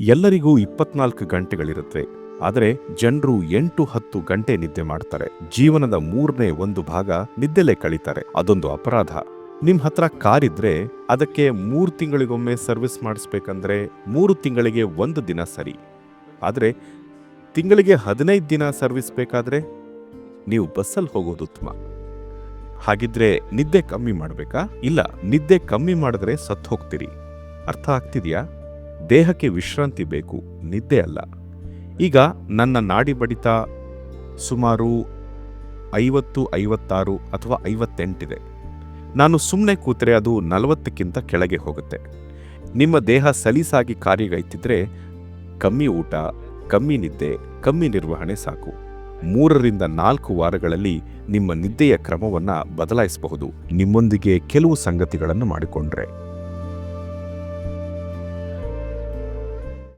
ಎಲ್ಲರಿಗೂ ಇಪ್ಪತ್ನಾಲ್ಕು ಗಂಟೆಗಳಿರುತ್ತೆ. ಆದರೆ ಜನರು ಎಂಟು ಹತ್ತು ಗಂಟೆ ನಿದ್ದೆ ಮಾಡ್ತಾರೆ. ಜೀವನದ ಮೂರನೇ ಒಂದು ಭಾಗ ನಿದ್ದೆಲೆ ಕಳೀತಾರೆ. ಅದೊಂದು ಅಪರಾಧ. ನಿಮ್ಮ ಹತ್ರ ಕಾರ್ ಇದ್ರೆ ಅದಕ್ಕೆ ಮೂರು ತಿಂಗಳಿಗೊಮ್ಮೆ ಸರ್ವಿಸ್ ಮಾಡಿಸ್ಬೇಕಂದ್ರೆ ಮೂರು ತಿಂಗಳಿಗೆ ಒಂದು ದಿನ ಸರಿ. ಆದರೆ ತಿಂಗಳಿಗೆ ಹದಿನೈದು ದಿನ ಸರ್ವಿಸ್ ಬೇಕಾದ್ರೆ ನೀವು ಬಸ್ಸಲ್ಲಿ ಹೋಗೋದು ಉತ್ತಮ. ಹಾಗಿದ್ರೆ ನಿದ್ದೆ ಕಮ್ಮಿ ಮಾಡಬೇಕಾ? ಇಲ್ಲ, ನಿದ್ದೆ ಕಮ್ಮಿ ಮಾಡಿದ್ರೆ ಸತ್ತು ಹೋಗ್ತೀರಿ. ಅರ್ಥ ಆಗ್ತಿದ್ಯಾ? ದೇಹಕ್ಕೆ ವಿಶ್ರಾಂತಿ ಬೇಕು, ನಿದ್ದೆ ಅಲ್ಲ. ಈಗ ನನ್ನ ನಾಡಿ ಬಡಿತ ಸುಮಾರು ಐವತ್ತು, ಐವತ್ತಾರು ಅಥವಾ ಐವತ್ತೆಂಟಿದೆ. ನಾನು ಸುಮ್ಮನೆ ಕೂತರೆ ಅದು ನಲವತ್ತಕ್ಕಿಂತ ಕೆಳಗೆ ಹೋಗುತ್ತೆ. ನಿಮ್ಮ ದೇಹ ಸಲೀಸಾಗಿ ಕಾರ್ಯಗೈತಿದ್ರೆ ಕಮ್ಮಿ ಊಟ, ಕಮ್ಮಿ ನಿದ್ದೆ, ಕಮ್ಮಿ ನಿರ್ವಹಣೆ ಸಾಕು. ಮೂರರಿಂದ ನಾಲ್ಕು ವಾರಗಳಲ್ಲಿ ನಿಮ್ಮ ನಿದ್ದೆಯ ಕ್ರಮವನ್ನು ಬದಲಾಯಿಸಬಹುದು. ನಿಮ್ಮೊಂದಿಗೆ ಕೆಲವು ಸಂಗತಿಗಳನ್ನು ಮಾಡಿಕೊಂಡ್ರೆ.